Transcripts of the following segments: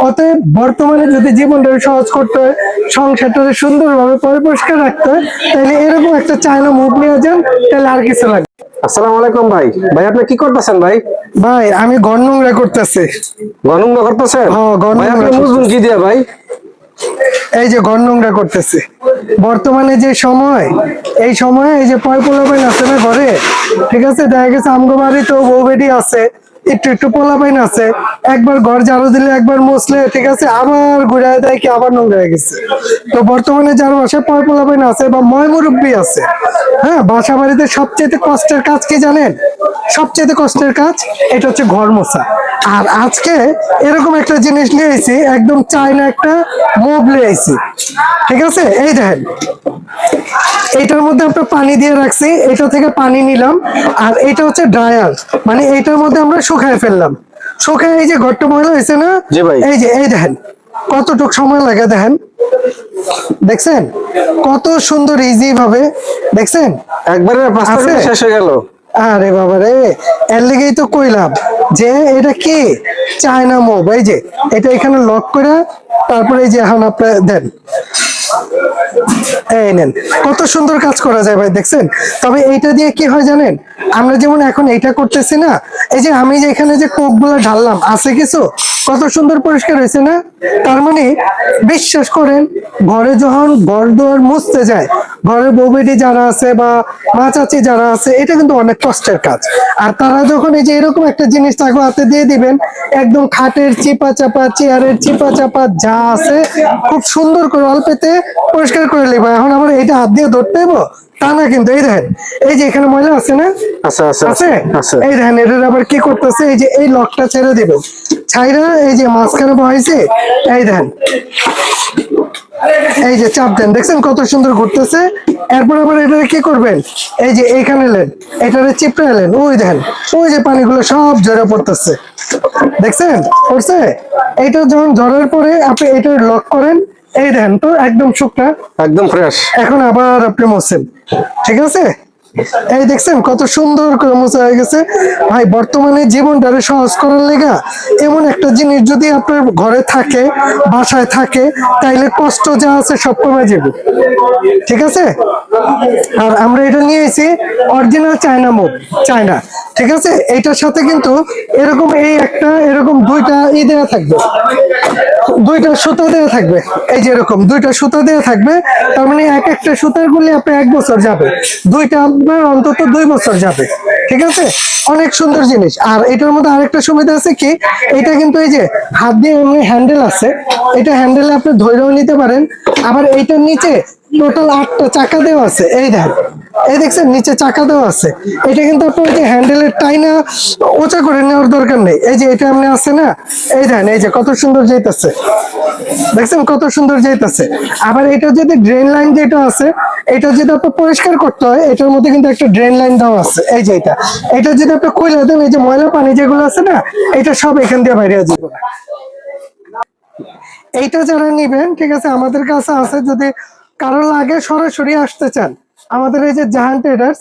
অতএব বর্তমানে যদি জীবনটাকে সহজ করতে হয় সংসারটাকে সুন্দরভাবে পরিষ্কার রাখতে হয় তাহলে এরকম একটা চায়না মুভ নিয়ে যান তাহলে আর কিছু লাগবে আসসালামু আলাইকুম ভাই। ভাই আপনি কি করতেছেন ভাই? ভাই আমি করতেছি। গণঙ্গ করতেছেন? হ্যাঁ, কি দিয়া ভাই? এই যে ঘর নোংরা করতেছে। বর্তমানে যে সময়, এই সময়ে এই যে পয় পোলাপাইন আছে না ঘরে? ঠিক আছে? দেখা গেছে আমগো বাড়িতেও বউ বেটি আছে, একটু একটু পোলাপাইন আছে। একবার ঘর ঝাড়ু দিলে একবার মুছলে, ঠিক আছে? আবার ঘুরে দেয় কি আবার নোংরা হয়ে গেছে। তো বর্তমানে যার বাসায় পয় পোলাপাইন আছে বা ময় মুরব্বী আছে হ্যাঁ? বাসা বাড়িতে সবচেয়ে কষ্টের কাজ কি জানেন? সবচেয়ে কষ্টের কাজ, এটা হচ্ছে ঘর মোছা। আর আজকে এরকম একটা জিনিস নিয়ে আইছি একদম চাইনা একটা মুভ নিয়ে আইছি। ঠিক আছে? এই দেখেন এটার মধ্যে আমরা পানি দিয়ে রাখছি এটা থেকে পানি নিলাম আর এটা হচ্ছে ড্রায়ার মানে এটার মধ্যে আমরা শুকায় ফেললাম। শুকায় এই যে ঘরটা ময়লা হয়েছে না। এই যে এই দেখেন কতটুক সময় লাগে দেখেন? দেখছেন? কত সুন্দর ইজি ভাবে দেখছেন? একবারে শেষ হয়ে গেল। আরে বাবা রে, এর লেগেই তো কইলাম যে এটা কি? চায়না মোব এই যে, এটা এখানে লক করে তারপরে এই যে এখন আপনি দেন। এই নেন, কত সুন্দর কাজ করা যায় ভাই, দেখছেন? তবে এইটা দিয়ে কি হয় জানেন? আমরা যেমন এখন এইটা করতেছি না, এই যে আমি যে এখানে যে কোকগুলো ঢাললাম, আছে কিছু? কত সুন্দর পরিষ্কার হয়েছে না? তার মানে বিশ্বাস করেন ঘরে যখন ঘর দুয়ার মুছতে যায় ঘরের বউ বেটি যারা আছে বা মা চাচি যারা আছে এটা কিন্তু অনেক কষ্টের কাজ। আর তারা যখন এই যে এরকম একটা জিনিস তাকে হাতে দিয়ে দিবেন একদম খাটের চিপা চাপা চেয়ারের চিপা চাপা যা আছে খুব সুন্দর করে অল্পেতে পরিষ্কার করে নেব এখন আমার এটা হাত দিয়ে ধরতে হব তা না কিন্তু এই দেখেন এই যে এখানে ময়লা আছে না? আছে। এই দেখেন এটার আবার কি করতেছে? এই যে এই লকটা ছেড়ে দিবেন। ছাইরা এই যে মাঝখানে বহাইছে এই দেখেন এই যে চাপ দেন দেখছেন কত সুন্দর ঘুরতেছে? এরপর আবার এটা কি করবেন? এই যে এইখানে এলেন এটারে চিপড়ে এলেন। ওই দেখেন ওই যে পানিগুলো সব ঝরে পড়তেছে। দেখছেন? পড়ছে? এইটা যখন ঝরার পরে আপনি এটা লক করেন এই দেখেন তো একদম শুকনা। একদম ফ্রেশ এখন আবার আপনি মোছেন ঠিক আছে? এই দেখছেন, কত সুন্দর করে হয়ে গেছে। ভাই, বর্তমানে জীবনটারে সহজ করার লেগা এমন একটা জিনিস যদি আপনার ঘরে থাকে, বাসায় থাকে, তাইলে কষ্ট যা আছে সব কমে যাবে। ঠিক আছে? আর আমরা এটা নিয়ে এসেছি অরিজিনাল চায়না মুখ চায়না। ঠিক আছে? এটার সাথে কিন্তু এরকম এই একটা, এরকম দুইটা ই দেওয়া থাকবে। দুইটা সুতা দেওয়া থাকবে। এই যে এরকম দুইটা সুতা দেওয়া থাকবে, তার মানে এক একটা সুতার গুলি আপনার এক বছর যাবে। দুইটা আপনার অন্তত দুই বছর যাবে। ঠিক আছে? অনেক সুন্দর জিনিস। আর এটার মধ্যে আরেকটা সুবিধা আছে কি? এটা কিন্তু এই যে হাত দিয়ে এমনি হ্যান্ডেল আছে। এটা হ্যান্ডেলে আপনি ধরেও নিতে পারেন। আবার এইটার নিচে টোটাল আটটা চাকা দেওয়া আছে। এই দেখেন এই দেখছেন, নিচে চাকা দেওয়া আছে। এটা কিন্তু আপনার ওই যে হ্যান্ডেলের টাইনা ওচা করে নেওয়ার দরকার নেই। এই যে এটা এমনি আছে না, এই দেখেন এই যে কত সুন্দর যাইতেছে। দেখছেন, কত সুন্দর যাইতেছে। আবার এটা যদি ড্রেন লাইন যেটা আছে, এটা যদি আপনার পরিষ্কার করতে হয়, এটার মধ্যে কিন্তু একটা ড্রেন লাইন দেওয়া আছে। এই যে এটা। এটা যদি আপনি কইলে দেন, এই যে ময়লা পানি যেগুলো আছে না, এটা সব এখান দিয়ে বাইরে যাবে এইটা যারা নিবেন, ঠিক আছে, আমাদের কাছে আছে, যদি কারও লাগে সরাসরি আসতে চান। আমাদের এই যে জাহান ট্রেডার্স,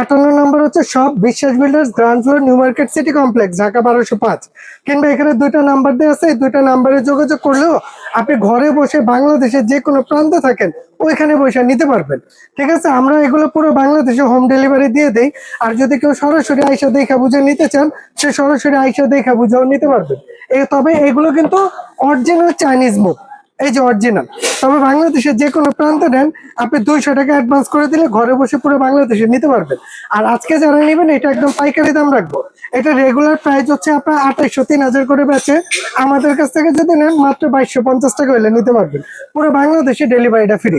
আটান্ন নম্বর হচ্ছে সব Biswas builders ground floor New Market city complex, Dhaka বারোশো পাঁচ। কিংবা এখানে দুইটা নাম্বার দেওয়া আছে, এই দুইটা নাম্বারে যোগাযোগ করলেও আপনি ঘরে বসে বাংলাদেশের যে কোনো প্রান্তে থাকেন, ওইখানে বসে নিতে পারবেন। ঠিক আছে? আমরা এগুলো পুরো বাংলাদেশে হোম ডেলিভারি দিয়ে দেই। আর যদি কেউ সরাসরি আইসা দেখা বুঝে নিতে চান, সে সরাসরি আইসা দেখা বুঝেও নিতে পারবেন। তবে এগুলো কিন্তু অরিজিনাল চাইনিজ মুখ এই যে অরিজিনাল তবে বাংলাদেশের যে কোনো প্রান্তে নেন, আপনি দুইশো টাকা অ্যাডভান্স করে দিলে ঘরে বসে পুরো বাংলাদেশে নিতে পারবেন। আর আজকে যারা নেবেন, এটা একদম পাইকারি দাম রাখব। এটা রেগুলার প্রাইস হচ্ছে আপনার আঠাইশো তিন হাজার করে বেচে আমাদের কাছ থেকে যদি নেন, মাত্র বাইশশো পঞ্চাশ টাকা হলে নিতে পারবেন। পুরো বাংলাদেশে ডেলিভারিটা ফ্রি